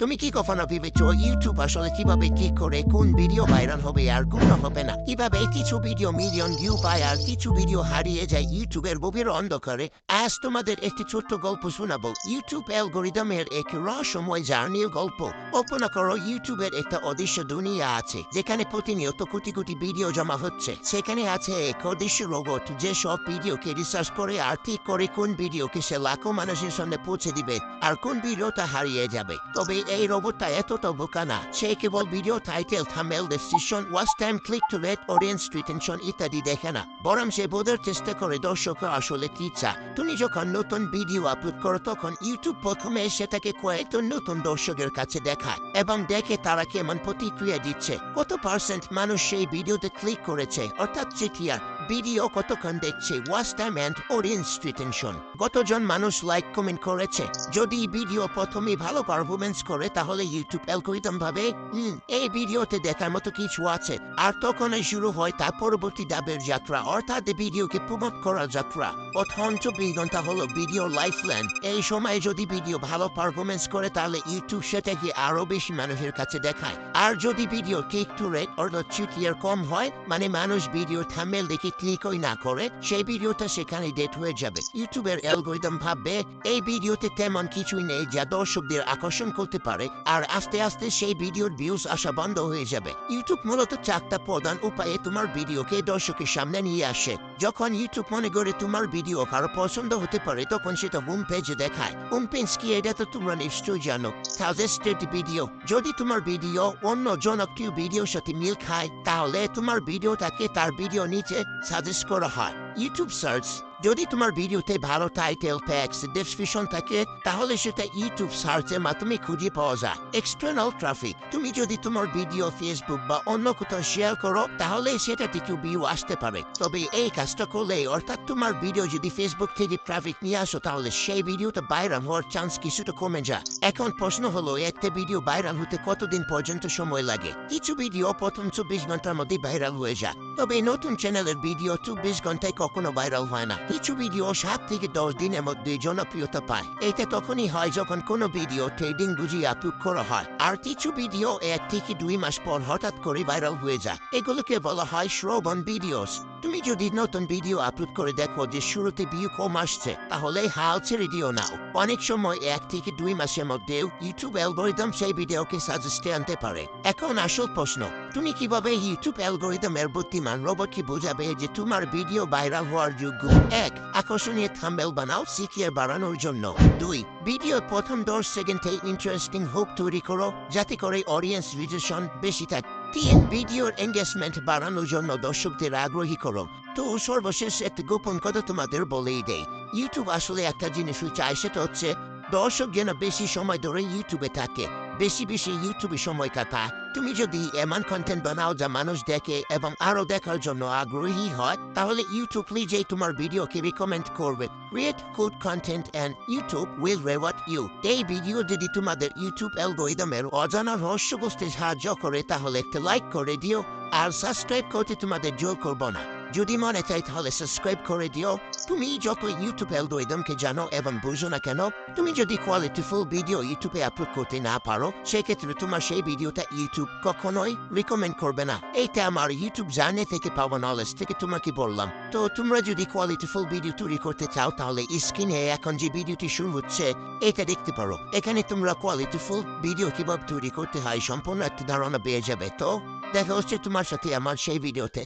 তুমি কি কখনো ভেবেছো ইউটিউব আসলে কীভাবে কি করে, কোন ভিডিও ভাইরাল হবে আর কোন হবে না? কীভাবে কিছু ভিডিও মিলিয়ন ভিউ পায় আর কিছু ভিডিও হারিয়ে যায় ইউটিউবের গভীর অন্ধকারে? আজ তোমাদের একটি ছোট্ট গল্প শোনাবো। ইউটিউব অ্যালগোরিদমের এক রহস্যময় জার্নির গল্প। কল্পনা করো ইউটিউবের একটা অদৃশ্য দুনিয়া আছে, যেখানে প্রতিনিয়ত কোটি কোটি ভিডিও জমা হচ্ছে। সেখানে আছে এক অদৃশ্য রোবট যে সব ভিডিওকে রিসার্চ করে আর ঠিক করে কোন ভিডিওকে সে লাখো মানুষের সামনে পৌঁছে দিবে আর কোন ভিডিওটা হারিয়ে যাবে। তবে এই রোবটটা এতটা বোকা না। সে কেবল video title thumbnail description watch time click to rate audience retention ইত্যাদি দেখে না। বরং সে বোঝার চেষ্টা করে দর্শকরা আসলে কি চা তুমি যখন নতুন ভিডিও আপলোড করো, তখন ইউটিউব প্রথমে সেটাকে কয়েকজন নতুন দর্শকের কাছে দেখায় এবং দেখে তারা কেমন প্রতিক্রিয়া দিচ্ছে। কত পার্সেন্ট মানুষ সেই ভিডিওতে ক্লিক করেছে? অর্থাৎ চিঠিয়ার ভিডিও কতক্ষণ দেখছে? Watch time and audience retention কতজন মানুষ লাইক কমেন্ট করেছে? যদি ভিডিও প্রথমে ভালো পারফরমেন্স করে তাহলে ইউটিউব অ্যালগোরিদম ভাবে "হুম, এই ভিডিওতে দেখার মতো কিছু আছে। আর তখনই শুরু হয় তার পরবর্তী ডাবের যাত্রা অর্থাৎ ভিডিওকে প্রমোট করার যাত্রা। প্রথম চব্বিশ ঘণ্টা হলো ভিডিও লাইফ ল্যান্ড এই সময় যদি ভিডিও ভালো পারফরমেন্স করে তাহলে ইউটিউব সেটাকে আরও বেশি মানুষের কাছে দেখায়। আর যদি ভিডিও ক্লিক টু রেট অর্থাৎ চিটিয়ার কম হয় মানে মানুষ ভিডিও থামেল দেখে ক্লিকই না করে, সেই ভিডিওটা সেখানে ডেট হয়ে যাবে। ইউটিউবের অ্যালগোরিদম ভাববে, এই ভিডিওতে তেমন কিছুই নেই যা দর্শকদের আকর্ষণ করতে পারে, আর আস্তে আস্তে সেই ভিডিওর ভিউজ আসা বন্ধ হয়ে যাবে। ইউটিউব মূলত চারটা প্রধান উপায়ে তোমার ভিডিওকে দর্শকের সামনে নিয়ে আসে। যখন ইউটিউব মনে করে তোমার ভিডিও কারও পছন্দ হতে পারে, তখন সেটা হোম পেজে দেখায়। হোম পেজ কি এটা তো তোমরা নিশ্চয়ই জানো। সাজেস্টেড ভিডিও যদি তোমার ভিডিও অন্য জনপ্রিয় ভিডিও সাথে মিল খায়, তাহলে তোমার ভিডিওটাকে তার ভিডিও নিচে সাজেস্ট করা হয়। ইউটিউব সার্চ যদি তোমার ভিডিওতে ভালো টাইটেল ট্যাক্স ডেসক্রিপশন থাকে, তাহলে সেটা ইউটিউব সার্চের মাধ্যমে খুঁজে পাওয়া যায়। এক্সটার্নাল ট্রাফিক তুমি যদি তোমার ভিডিও ফেসবুক বা অন্য কোথাও শেয়ার করো, তাহলে সেটা থেকে ভিউ আসতে পারে। তবে এই কাজটা করলে, অর্থাৎ তোমার ভিডিও যদি ফেসবুক থেকে ট্রাফিক নিয়ে আসো, তাহলে সেই ভিডিওটা ভাইরাল হওয়ার চান্স কিছুটা কমে যায়। এখন প্রশ্ন হলো, একটা ভিডিও ভাইরাল হতে কতদিন পর্যন্ত সময় লাগে? কিছু ভিডিও প্রথম চব্বিশ ঘণ্টার মধ্যে ভাইরাল হয়ে যায়। তবে নতুন চ্যানেলের ভিডিও চব্বিশ ঘন্টায় কখনো ভাইরাল হয় না। কিছু ভিডিও সাত থেকে দশ দিনের মধ্যে জনপ্রিয়তা পায়। এটা তখনই হয় যখন কোনো ভিডিও ট্রেডিং বুঝিয়ে আপলোড করা হয়, আর কিছু ভিডিও এক থেকে দুই মাস পর হঠাৎ করে ভাইরাল হয়ে যায়। এগুলোকে বলা হয় শ্রবণ ভিডিওস। তুমি যদি নতুন ভিডিও আপলোড করে দেখো যে শুরুতে ভিউ কম আসছে, তাহলে হাল ছেড়ে দিও নাও। অনেক সময় এক থেকে দুই মাসের মধ্যেও ইউটিউব অ্যালগোরিদম সেই ভিডিওকে সাজেস্টে আনতে পারে। এখন আসল প্রশ্ন, তুমি কীভাবে ইউটিউব অ্যালগোরিদমের বুদ্ধিমান রোবটকে বোঝাবে যে তোমার ভিডিও ভাইরাল হওয়ার যোগ্য? এক, আকর্ষণীয় থাম্বেল বানাও সিকিয়ার বাড়ানোর জন্য। দুই ভিডিও প্রথম দশ সেকেন্ডে ইন্টারেস্টিং হোক তৈরি করো, যাতে করে অডিয়েন্স রিজেশন বেশি থাকে। তিন ভিডিওর এঙ্গেজমেন্ট বাড়ানোর জন্য দর্শকদের আগ্রহী করো তো সর্বশেষ একটা গোপন কথা তোমাদের বলেই দেয় ইউটিউব আসলে একটা জিনিস চায় সেটা হচ্ছে দর্শক যেন বেশি সময় ধরে ইউটিউবে থাকে বেশি বেশি ইউটিউবে সময় কাটায়। তুমি যদি এমন কন্টেন্ট বানাও যা মানুষ দেখে এবং আরও দেখার জন্য আগ্রহী হয়, তাহলে ইউটিউব নিজেই তোমার ভিডিও ভিডিওকে রিকমেন্ড করবে। Create good content and YouTube will reward you এই ভিডিও যদি তোমাদের ইউটিউব অ্যালগোরিদমের অজানা রহস্য বুঝতে সাহায্য করে, তাহলে একটা লাইক করে দিও আর সাবস্ক্রাইব করতে তোমাদের জোর করব না। যদি মনে চাই তাহলে সাবস্ক্রাইব করে দিও তুমি যত ইউটিউব অ্যালগোরিদমকে জানো এবং বুঝো না কেন তুমি যদি কোয়ালিটিফুল ভিডিও ইউটিউবে আপলোড করতে না পারো সেক্ষেত্রে তোমার সেই ভিডিওটা ইউটিউব কখনোই রিকমেন্ড করবে না এইটা আমার ইউটিউব জার্নি থেকে পাওয়া নলেজ থেকে তোমাকে বললাম তো তোমরা যদি কোয়ালিটিফুল ভিডিও তৈরি করতে চাও তাহলে স্ক্রিনে এখন যে ভিডিওটি শুরু হচ্ছে এটা দেখতে পারো এখানে তোমরা কোয়ালিটিফুল ভিডিও কীভাবে তৈরি করতে হয় সম্পূর্ণ একটা ধারণা পেয়ে যাবে তো দেখা হচ্ছে তোমার সাথে আমার সেই ভিডিওতে